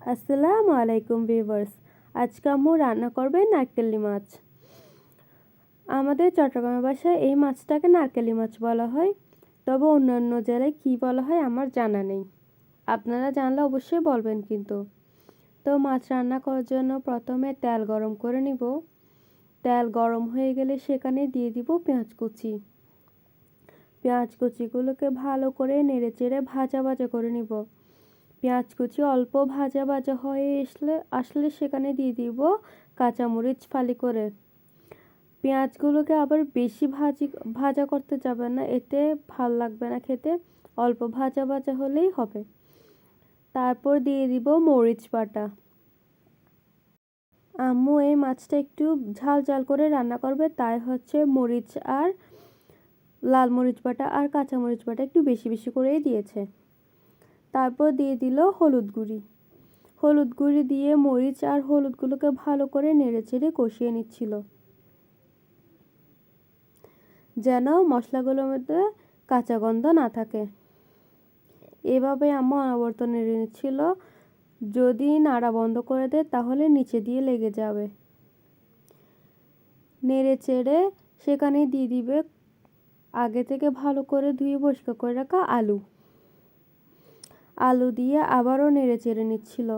আসসালামু আলাইকুম ভিউয়ার্স। আজকে আম্মু রান্না করবে নারকেলি মাছ। আমাদের চট্টগ্রামের ভাষায় এই মাছটাকে নারকেলি মাছ বলা হয়। তবে অন্যান্য জেলায় কী বলা হয় আমার জানা নেই। আপনারা জানলে অবশ্যই বলবেন কিন্তু। তো মাছ রান্না করার জন্য প্রথমে তেল গরম করে নিব। তেল গরম হয়ে গেলে সেখানে দিয়ে দিব পেঁয়াজ কুচি। পেঁয়াজ কুচিগুলোকে ভালো করে নেড়ে চেড়ে ভাজা ভাজা করে নিব। পেঁয়াজ কুচি অল্প ভাজা ভাজা হয়ে আসলে আসলে সেখানে দিয়ে দিব কাঁচামরিচ ফালি করে। পেঁয়াজগুলোকে আবার বেশি ভাজি, ভাজা করতে যাবে না, এতে ভালো লাগবে না খেতে, অল্প ভাজা ভাজা হলেই হবে। তারপর দিয়ে দিব মরিচ বাটা। আম্মু এই মাছটা একটু ঝাল ঝাল করে রান্না করবে, তাই হচ্ছে মরিচ আর লাল মরিচ বাটা আর কাঁচা মরিচ বাটা একটু বেশি বেশি করেই দিয়েছে। তারপর দিয়ে দিল হলুদ গুঁড়ি। হলুদ গুঁড়ি দিয়ে মরিচ আর হলুদগুলোকে ভালো করে নেড়ে চেড়ে কষিয়ে নিচ্ছিল। যেন মশলাগুলোর মধ্যে কাঁচা গন্ধ না থাকে। এভাবে আম্মা অনবর্ত নেড়ে নিচ্ছিল। যদি নাড়া বন্ধ করে দেয়, তাহলে নিচে দিয়ে লেগে যাবে। নেড়ে চেড়ে সেখানে দিয়ে দিবে। আগে থেকে ভালো করে ধুয়ে পরিষ্কার করে রাখা আলু। আলু দিয়ে আবারও নেড়ে চেড়ে নিচ্ছিল।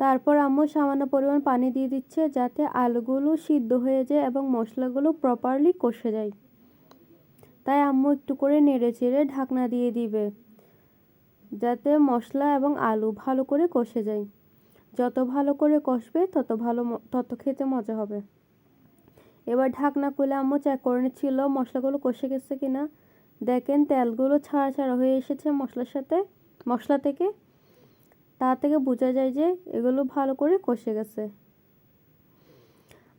তারপর আম্মু সামান্য পরিমাণ পানি দিয়ে দিচ্ছে যাতে আলুগুলো সিদ্ধ হয়ে যায় এবং মশলাগুলো প্রপারলি কষে যায়। তাই আম্মু একটু করে নেড়ে চেড়ে ঢাকনা দিয়ে দিবে, যাতে মশলা এবং আলু ভালো করে কষে যায়। যত ভালো করে কষবে তত ভালো তত খেতে মজা হবে। এবার ঢাকনা খুলে আম্মু চেক করে নিচ্ছিল মশলাগুলো কষে গেছে কিনা। দেখেন তেলগুলো ছাড়া ছাড়া হয়ে এসেছে মশলার সাথে, মশলা থেকে। তা থেকে বোঝা যায় যে এগুলো ভালো করে কষে গেছে।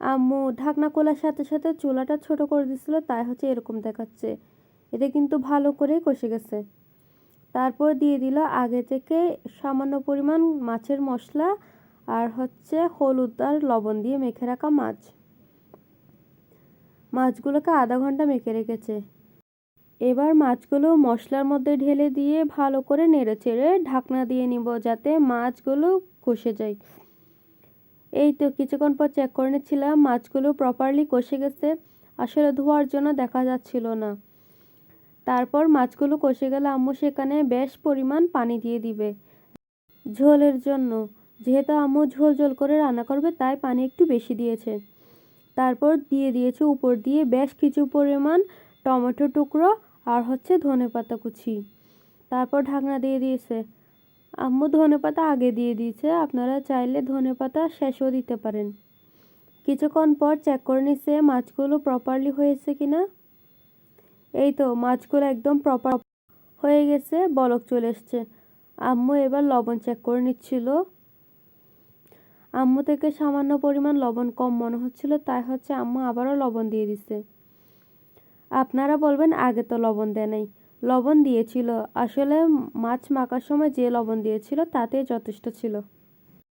আম্মু ঢাকনা খোলার সাথে সাথে চুলাটা ছোট করে দিছিল তাই হচ্ছে এরকম দেখাচ্ছে। এটা কিন্তু ভালো করে কষে গেছে। তারপর দিয়ে দিল আগে থেকে সামান্য পরিমাণ মাছের মশলা আর হচ্ছে হলুদ আর লবণ দিয়ে মেখে রাখা মাছ। মাছগুলোকে আধা ঘণ্টা মেখে রেখেছে। এবার মাছগুলো মশলার মধ্যে ঢেলে দিয়ে ভালো করে নেড়ে চেড়ে ঢাকনা দিয়ে নিব যাতে মাছগুলো কষে যায়। এই তো কিছুক্ষণ পর চেক করে নিচ্ছিলাম মাছগুলো প্রপারলি কষে গেছে। আসলে ধোয়ার জন্য দেখা যাচ্ছিল না। তারপর মাছগুলো কষে গেলে আম্মু সেখানে বেশ পরিমাণ পানি দিয়ে দিবে। ঝোলের জন্য। যেহেতু আম্মু ঝোল ঝোল করে রান্না করবে, তাই পানি একটু বেশি দিয়েছে। তারপর দিয়ে দিয়েছে উপর দিয়ে বেশ কিছু পরিমাণ টমেটো টুকরো আর হচ্ছে ধনে পাতা কুচি। তারপর ঢাকনা দিয়ে দিয়েছে। আম্মু ধনে পাতা আগে দিয়ে দিয়েছে। আপনারা চাইলে ধনে পাতা শেষও দিতে পারেন। কিছুক্ষণ পর চেক করে নিচ্ছে, মাছগুলো প্রপারলি হয়েছে কিনা। এই তো, মাছগুলো একদম প্রপার হয়ে গেছে, বলক চলে এসছে। আম্মু এবার লবণ চেক করে নিচ্ছিল। আম্মু থেকে সামান্য পরিমাণ লবণ কম মনে হচ্ছিল, তাই হচ্ছে আম্মু আবারও লবণ দিয়ে দিছে আপনারা বলবেন, আগে তো লবণ দেয় নাই। লবণ দিয়েছিল। আসলে মাছ মাখার সময় যে লবণ দিয়েছিল তাতে যথেষ্ট ছিল।